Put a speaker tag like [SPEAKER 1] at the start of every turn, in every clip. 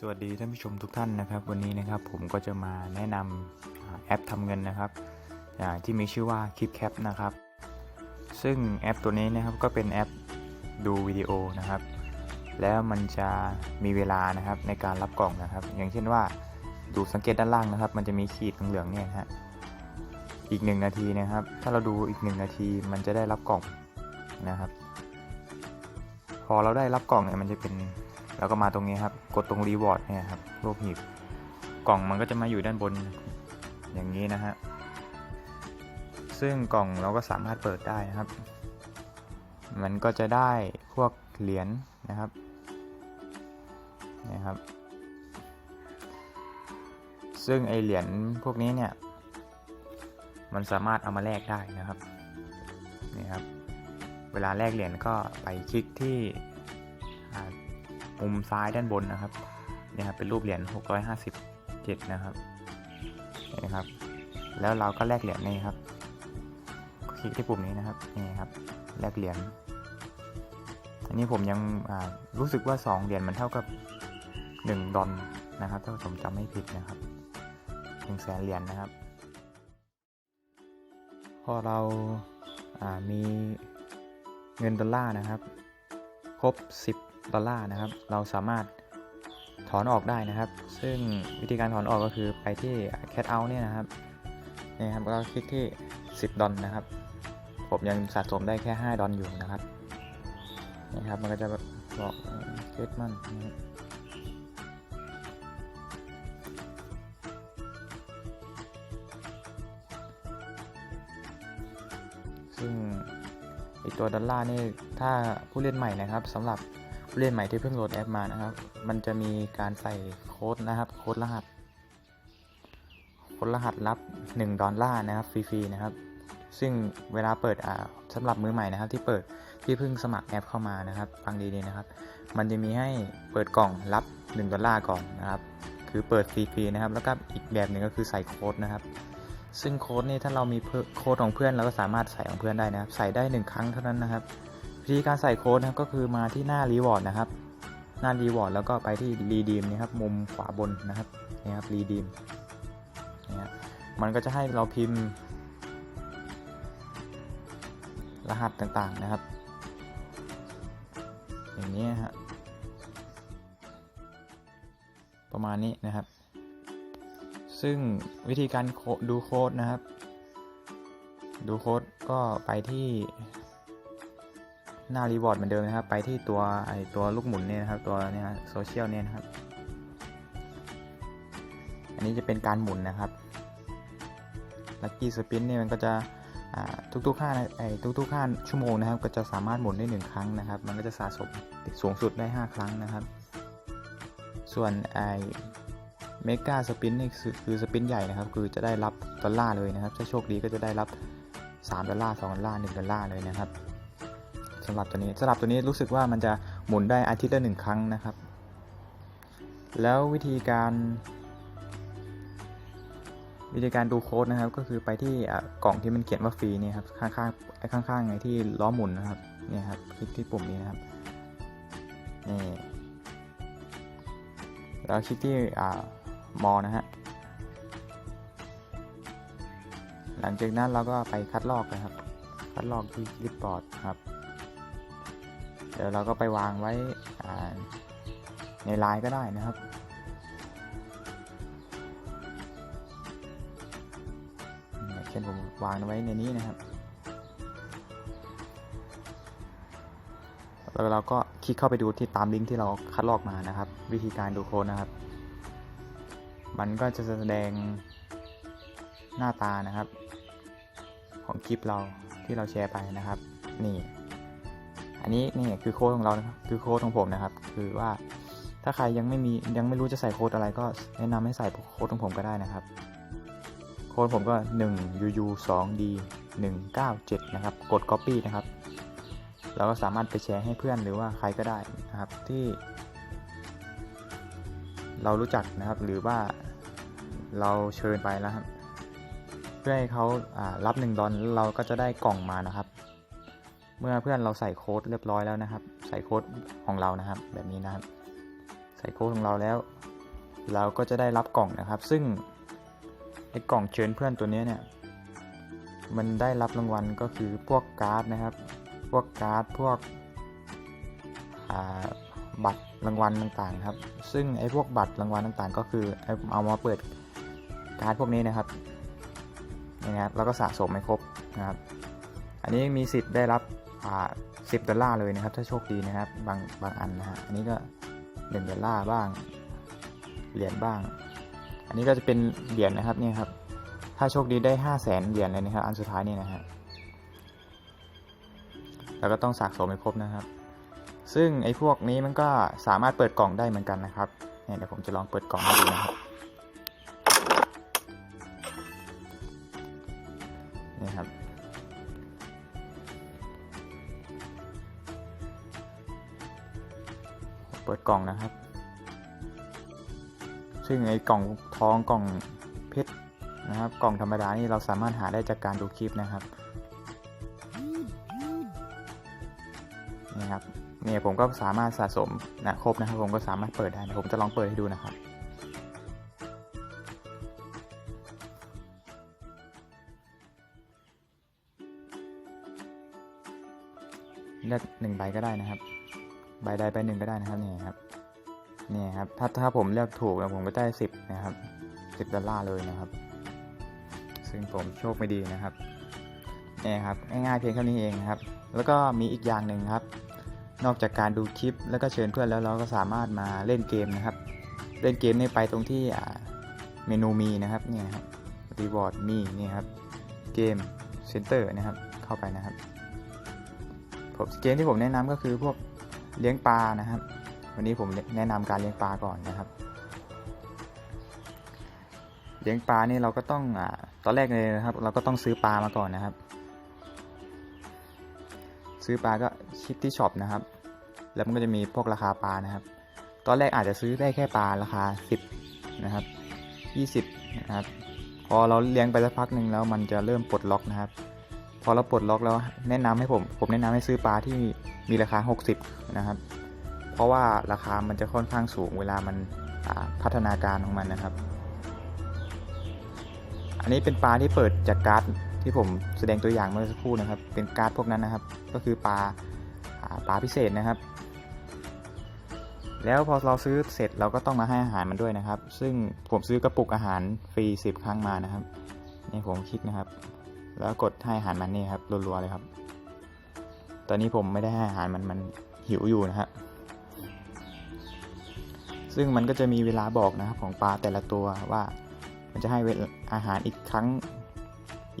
[SPEAKER 1] สวัสดีท่านผู้ชมทุกท่านนะครับ วันนี้นะครับผมก็จะมาแนะนำอ่าแอปทำเงินนะครับที่มีชื่อว่า KeepCap นะครับ ซึ่งแอปตัวนี้นะครับก็เป็นแอปดูวิดีโอนะครับ แล้วมันจะมีเวลานะครับในการรับกล่องนะครับ อย่างเช่นว่าดูสังเกตด้านล่างนะครับ มันจะมีขีดเหลืองๆเนี่ยนะฮะอีกหนึ่งนาทีนะครับ ถ้าเราดูอีกหนึ่งนาทีมันจะได้รับกล่องนะครับ พอเราได้รับกล่องเนี่ยมันจะเป็น แล้วก็มาตรงนี้ครับ กดตรงรีวอร์ดเนี่ยครับรูปหีบกล่องมันก็จะมาอยู่ด้านบนอย่างนี้นะฮะ ซึ่งกล่องเราก็สามารถเปิดได้นะครับ มันก็จะได้พวกเหรียญนะครับนะครับ ซึ่งไอเหรียญพวกนี้เนี่ย มันสามารถเอามาแลกได้นะครับ นี่ครับ เวลาแลกเหรียญก็ไปคลิกที่ มุมซ้ายด้านบนนะครับเนี่ยครับเป็นรูปเหรียญ657 นะครับนี่ครับ แล้วเราก็แลกเหรียญนี่ครับคลิกที่ปุ่มนี้นะครับนี่ครับแลกเหรียญอันนี้ผมยังอ่ารู้สึกว่า 2 เหรียญมันเท่ากับ 1 ดอลนะครับ ถ้าผมจำไม่ผิดนะครับ1แสนเหรียญนะครับ พอเราอ่ามีเงินดอลลาร์นะครับ ครบ10 ดอลลาร์นะครับ เราสามารถถอนออกได้นะครับ ซึ่งวิธีการถอนออกก็คือไปที่ Cat Out เนี่ยนะครับนี่ครับก็คลิกที่ 10 ดอลนะครับ ผมยังสะสมได้แค่ 5 ดอลอยู่นะครับนี่ครับมันก็จะบอกเกตมันนะครับซึ่งไอตัวดอลลาร์นี่ถ้าผู้เล่นใหม่นะครับสำหรับ ผู้เล่นใหม่ที่เพิ่งโหลดแอปมานะครับ มันจะมีการใส่โค้ดนะครับ โค้ดรหัส โค้ดรหัสรับ 1 ดอลลาร์นะครับฟรีๆนะครับ ซึ่งเวลาเปิดอ่าสำหรับมือใหม่นะครับ ที่เปิดที่เพิ่งสมัครแอปเข้ามานะครับ ฟังดีๆนะครับ มันจะมีให้เปิดกล่องรับ 1 ดอลลาร์ก่อนนะครับ คือเปิดฟรีๆนะครับ แล้วก็อีกแบบหนึ่งก็คือใส่โค้ดนะครับซึ่งโค้ดนี่ถ้าเรามีโค้ดของเพื่อนเราก็สามารถใส่ของเพื่อนได้นะครับ ใส่ได้ 1 ครั้งเท่านั้นนะครับ วิธีการใส่โค้ดนะครับก็คือมาที่หน้ารีวอร์ดนะครับ หน้ารีวอร์ดแล้วก็ไปที่รีดีมนี่ครับมุมขวาบนนะครับนี่ครับรีดีมนี่ครับมันก็จะให้เราพิมพ์ รหัสต่างๆนะครับ อย่างนี้ฮะประมาณนี้นะครับ ซึ่งวิธีการดูโค้ดนะครับ ดูโค้ดก็ไปที่ หน้ารีวอร์ดเหมือนเดิมนะครับ ไปที่ตัวไอตัวลูกหมุนเนี่ยนะครับ ตัวเนี่ยโซเชียลเนี่ยนะครับ อันนี้จะเป็นการหมุนนะครับลัคกี้สปินเนี่ยมันก็จะทุกๆ5ไอทุกๆ5ชั่วโมงนะครับ ก็จะสามารถหมุนได้ 1 ครั้งนะครับ มันก็จะสะสมสูงสุดได้ 5 ครั้งนะครับ ส่วนไอเมกาสปินนี่คือคือสปินใหญ่นะครับ คือจะได้รับดอลลาร์เลยนะครับ ถ้าโชคดีก็จะได้รับ 3 ดอลลาร์ 2 ดอลลาร์ 1 ดอลลาร์เลยนะครับ สำหรับตัวนี้สำหรับตัวนี้รู้สึกว่ามันจะหมุนได้อาทิตย์ละหนึ่งครั้งนะครับ แล้ววิธีการ วิธีการดูโค้ดนะครับ ก็คือไปที่กล่องที่มันเขียนว่าฟรีนี่ครับข้างๆไอ้ข้างๆไอ้ที่ล้อหมุนนะครับเนี่ยครับคลิกที่ปุ่มนี้นะครับนี่แล้วคลิกที่อ่ามอนะฮะหลังจากนั้นเราก็ไปคัดลอกนะครับคัดลอกที่ลิปบอร์ดครับ เดี๋ยวเราก็ไปวางไว้ในไลน์ก็ได้นะครับอย่างเช่นผมวางไว้ในนี้นะครับแล้วเราก็คลิกเข้าไปดูที่ตามลิงก์ที่เราคัดลอกมานะครับ วิธีการดูโค้ดนะครับ มันก็จะแสดงหน้าตานะครับ ของคลิปเราที่เราแชร์ไปนะครับ นี่ อันนี้นี่คือโค้ดของเรานะครับคือโค้ดของผมนะครับ คือว่าถ้าใครยังไม่มียังไม่รู้จะใส่โค้ดอะไรก็แนะนำให้ใส่โค้ดของผมก็ได้นะครับ โค้ดผมก็1 uu 2 d 197นะครับ กด copy นะครับเราก็สามารถไปแชร์ให้เพื่อนหรือว่าใครก็ได้นะครับที่ เรารู้จักนะครับหรือว่าเราเชิญไปแล้วครับเพื่อให้เขารับ1ดอลเราก็จะได้กล่องมานะครับ เมื่อเพื่อนเราใส่โค้ดเรียบร้อยแล้วนะครับ ใส่โค้ดของเรานะครับ แบบนี้นะครับ ใส่โค้ดของเราแล้ว เราก็จะได้รับกล่องนะครับ ซึ่งไอ้กล่องเชิญเพื่อนตัวนี้เนี่ย มันได้รับรางวัลก็คือพวกการ์ดนะครับ พวกการ์ดพวกบัตรรางวัลต่างๆครับ ซึ่งไอ้พวกบัตรรางวัลต่างๆ ก็คือเอาเอามาเปิดการ์ดพวกนี้นะครับนี่นะครับแล้วก็สะสมให้ครบนะครับ อันนี้มีสิทธิ์ได้รับ อ่า10ดอลลาร์เลยนะครับ ถ้าโชคดีนะครับ บางบางอันนะฮะอันนี้ก็1ดอลลาร์บ้างเหรียญบ้าง อันนี้ก็จะเป็นเหรียญนะครับนี่ครับ ถ้าโชคดีได้5 0 0แสนเหรียญเลยนะครับ อันสุดท้ายนี่นะฮะแล้วก็ต้องสะสมให้ครบนะครับ ซึ่งไอ้พวกนี้มันก็สามารถเปิดกล่องได้เหมือนกันนะครับเนี่ยเดี๋ยวผมจะลองเปิดกล่องให้ดูนะครับ กล่องนะครับ ซึ่งไอ้กล่องทองกล่องเพชรนะครับ กล่องธรรมดานี่เราสามารถหาได้จากการดูคลิปนะครับนี่ครับเนี่ยผมก็สามารถสะสมนะครบนะครับ ผมก็สามารถเปิดได้ผมจะลองเปิดให้ดูนะครับเลือกหนึ่งใบก็ได้นะครับ ใบใดใบหนึ่งก็ได้นะครับนี่ครับนี่ครับถ้าถ้าผมเลือกถูกแล้วผมก็ได้สิบนะครับสิบดอลลาร์เลยนะครับ ซึ่งผมโชคไม่ดีนะครับนี่ครับง่ายๆเพียงเท่านี้เองนะครับ แล้วก็มีอีกอย่างหนึ่งครับ นอกจากการดูคลิป แล้วก็เชิญเพื่อนแล้วเราก็สามารถมาเล่นเกมนะครับ เล่นเกมนี่ไปตรงที่เมนูมีนะครับเนี่ยครับรีวอร์ดมีนี่ครับเกมเซ็นเตอร์นะครับเข้าไปนะครับผมเกมที่ผมแนะนำก็คือพวก เลี้ยงปลานะครับ วันนี้ผมแนะนำการเลี้ยงปลาก่อนนะครับ เลี้ยงปลานี่เราก็ต้องอ่าตอนแรกเลยนะครับ เราก็ต้องซื้อปลามาก่อนนะครับ ซื้อปลาก็คลิกที่ช็อปนะครับ แล้วมันก็จะมีพวกราคาปลานะครับ ตอนแรกอาจจะซื้อได้แค่ปลาราคา 10 นะครับ 20 นะครับพอเราเลี้ยงไปสักพักหนึ่งแล้วมันจะเริ่มปลดล็อกนะครับ พอเราปลดล็อกแล้วแนะนำให้ผม ผมแนะนำให้ซื้อปลาที่ มีราคา 60 นะครับ เพราะว่าราคามันจะค่อนข้างสูงเวลามันพัฒนาการของมันนะครับ อันนี้เป็นปลาที่เปิดจากการ์ดที่ผมแสดงตัวอย่างเมื่อสักครู่นะครับ เป็นการ์ดพวกนั้นนะครับ ก็คือปลาอ่าปลาพิเศษนะครับ แล้วพอเราซื้อเสร็จเราก็ต้องมาให้อาหารมันด้วยนะครับ ซึ่งผมซื้อกระปุกอาหารฟรี 10 ครั้งมานะครับนี่ผมคลิกนะครับ แล้วกดให้อาหารมันนี่ครับรัวๆเลยครับ ตอนนี้ผมไม่ได้ให้อาหารมันมันหิวอยู่นะฮะ ซึ่งมันก็จะมีเวลาบอกนะครับของปลาแต่ละตัวว่า มันจะให้เวลาอาหารอีกครั้ง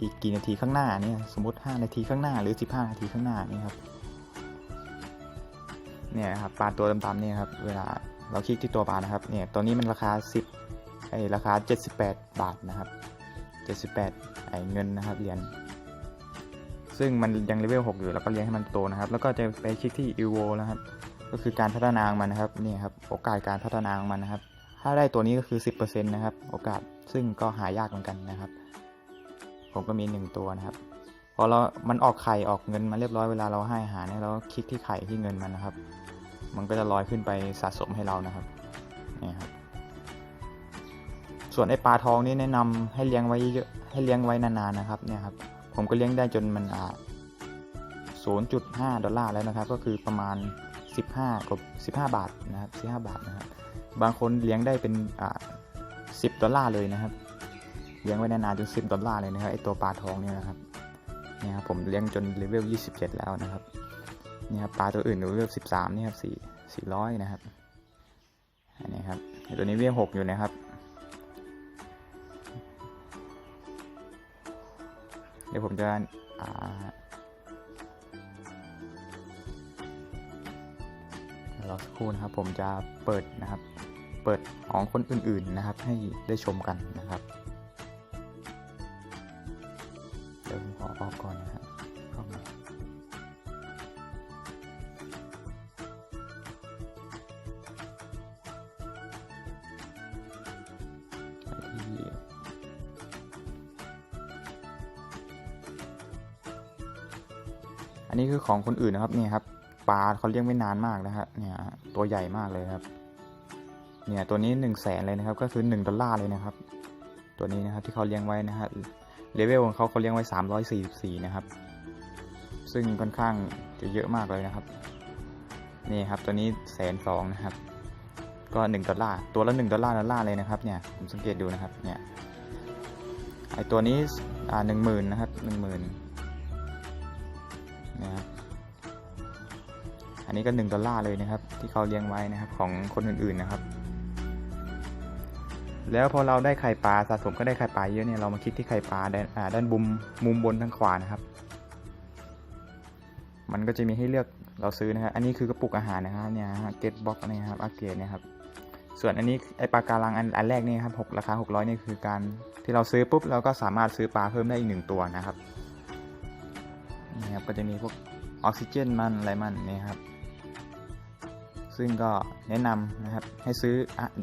[SPEAKER 1] อีกกี่นาทีข้างหน้าเนี่ยสมมติ 5 นาทีข้างหน้าหรือ 15 นาทีข้างหน้านี่ครับเนี่ยครับปลาตัวดำๆเนี่ยครับเวลาเราคลิกที่ตัวปลานะครับเนี่ยตัวนี้มันราคา 10ไอราคา 78 บาทนะครับ 78ไอเงินนะครับเหรียญ ซึ่งมันยังเลเวล6อยู่แล้วก็เลี้ยงให้มันโตนะครับ แล้วก็จะไปคลิกที่ evo นะครับ ก็คือการพัฒนาของมันนะครับนี่ครับโอกาสการพัฒนาของมันนะครับ ถ้าได้ตัวนี้ก็คือ 10%นะครับ โอกาสซึ่งก็หายากเหมือนกันนะครับ ผมก็มี 1 ตัวนะครับพอเรา มันออกไข่ออกเงินมาเรียบร้อยเวลาเราให้อาหารเนี่ยเราคลิกที่ไข่ที่เงินมันนะครับ มันก็จะลอยขึ้นไปสะสมให้เรานะครับนี่ครับ ส่วนไอปลาทองนี่แนะนำให้เลี้ยงไว้เยอะให้เลี้ยงไว้นานๆนะครับ เนี่ยครับ ผมก็เลี้ยงได้จนมันอ่า0.5 ดอลลาร์แล้วนะครับ ก็คือประมาณ 15กับ15 บาทนะครับ15 บาทนะครับบางคนเลี้ยงได้เป็นอ่า10 ดอลลาร์เลยนะครับ เลี้ยงไว้นานๆจน 10 ดอลลาร์เลยนะครับไอตัวปลาทองเนี่ยนะครับเนี่ยครับผมเลี้ยงจนเลเวล 27 แล้วนะครับนี่ครับปลาตัวอื่นเลเวล 13 นี่ครับ4 400 นะครับอันนี้ครับตัวนี้เลเวล6อยู่นะครับ เดี๋ยวผมจะรอสักครู่นะครับ ผมจะเปิดนะครับ เปิดของคนอื่นๆนะครับ ให้ได้ชมกันนะครับ เดี๋ยวผมขอออกก่อนนะครับ นนี้คือของคนอื่นนะครับนี่ครับปลาเขาเลี้ยงไม่นานมากนะฮะเนี่ยตัวใหญ่มากเลยครับ เนี่ยตัวนี้1นึ่งแสนเลยนะครับ ก็คือ1ดอลลาร์เลยนะครับ ตัวนี้นะครับที่เขาเลี้ยงไว้นะฮะเลเวลของเขาเขาเลี้ยงไว้344นะครับ ซึ่งค่อนข้างจะเยอะมากเลยนะครับนี่ครับตัวนี้แสนสองนะครับ ก็1ดอลลาร์ตัวละ1ดอลลาร์ดอลลาร์เลยนะครับเนี่ยผมสังเกตดูนะครับเนี่ยไอตัวนี้อ่าหนึ่งหมื่นนะครับหนึ่งหมื่น นะครับอันนี้ก็ 1 ดอลลาร์เลยนะครับ ที่เขาเลี้ยงไว้นะครับของคนอื่นๆนะครับ แล้วพอเราได้ไข่ปลาสะสมก็ได้ไข่ปลาเยอะเนี่ยเรามาคลิกที่ไข่ปลาด้านาด้านบุมมุมบนทางขวานะครับ มันก็จะมีให้เลือกเราซื้อนะครับอันนี้คือกระปุกอาหารนะครับเนี่ยเกตบ็อกนี่ครับอาเกตนะครับส่วนอันนี้ไอปลาการังอันอันแรกนี่ครับหกราคา600นี่คือการที่เราซื้อปุ๊บเราก็สามารถซื้อปลาเพิ่มได้อีกหนึ่งตัวนะครับ นี่ครับก็จะมีพวกออกซิเจนมันอะไรมันนี่ครับ ซึ่งก็แนะนำนะครับให้ซื้อ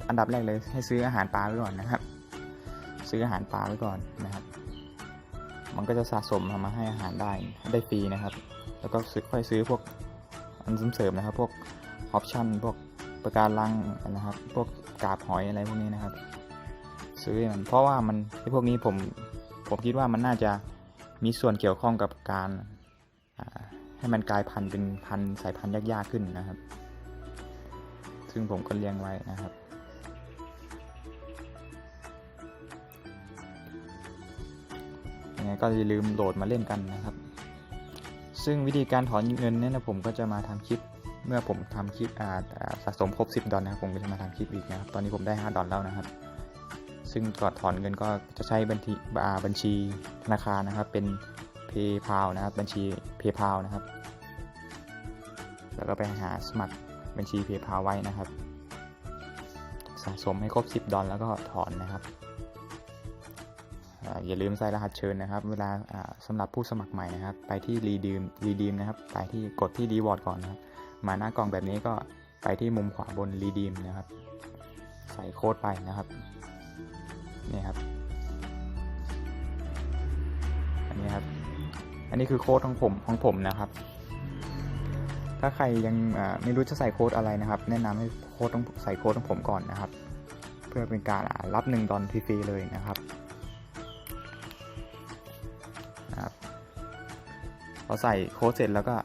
[SPEAKER 1] อันดับแรกเลยให้ซื้ออาหารปลาไว้ก่อนนะครับ ซื้ออาหารปลาไว้ก่อนนะครับ มันก็จะสะสมทำมาให้อาหารได้ได้ฟรีนะครับ แล้วก็ซื้อค่อยซื้อพวกอันเสริมนะครับ พวกออปชั่นพวกประการลังนะครับ พวกกาบหอยอะไรพวกนี้นะครับ ซื้อมันเพราะว่ามันไอพวกนี้ผมผมคิดว่ามันน่าจะมีส่วนเกี่ยวข้องกับการ ให้มันกลายพันธุ์เป็นพันธุ์สายพันธุ์ยากๆขึ้นนะครับ ซึ่งผมก็เลี้ยงไว้นะครับ ยังไงก็อย่าลืมโหลดมาเล่นกันนะครับ ซึ่งวิธีการถอนเงินเนี่ยนะผมก็จะมาทำคลิป เมื่อผมทำคลิปอ่าสะสมครบ 10 ดอลนะครับผมก็จะมาทำคลิปอีกนะครับ ตอนนี้ผมได้ 5 ดอลแล้วนะครับซึ่งก่อนถอนเงินก็จะใช้บัญชีบัญชีธนาคารนะครับ เป็น PayPal นะครับ บัญชี PayPal นะครับ แล้วก็ไปหาสมัครบัญชี PayPal ไว้นะครับ สะสมให้ครบ 10 ดอลแล้วก็ถอนนะครับอย่าลืมใส่รหัสเชิญนะครับ เวลาอ่าสำหรับผู้สมัครใหม่นะครับ ไปที่รีดีมรีดีมนะครับ ไปที่กดที่รีวอร์ดก่อนนะครับ มาหน้ากล่องแบบนี้ก็ไปที่มุมขวาบนรีดีมนะครับ ใส่โค้ดไปนะครับนี่ครับ อันนี้ครับ อันนี้คือโค้ดของผมของผมนะครับ ถ้าใครยังไม่รู้จะใส่โค้ดอะไรนะครับ แนะนำให้โค้ดต้องใส่โค้ดของผมก่อนนะครับ เพื่อเป็นการรับ1ดอลฟรีเลยนะครับนะครับพอใส่โค้ดเสร็จแล้วก็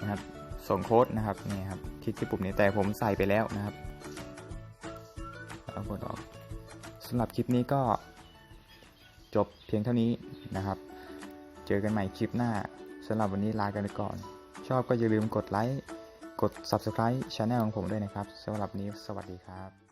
[SPEAKER 1] นะครับส่งโค้ดนะครับนี่ครับคลิกที่ปุ่มนี้แต่ผมใส่ไปแล้วนะครับเอากดออกสำหรับคลิปนี้ก็จบเพียงเท่านี้นะครับ เจอกันใหม่คลิปหน้าสำหรับวันนี้ลากันไปก่อน ชอบก็อย่าลืมกดไลค์ กด Subscribe Channel ของผมด้วยนะครับสำหรับนี้สวัสดีครับ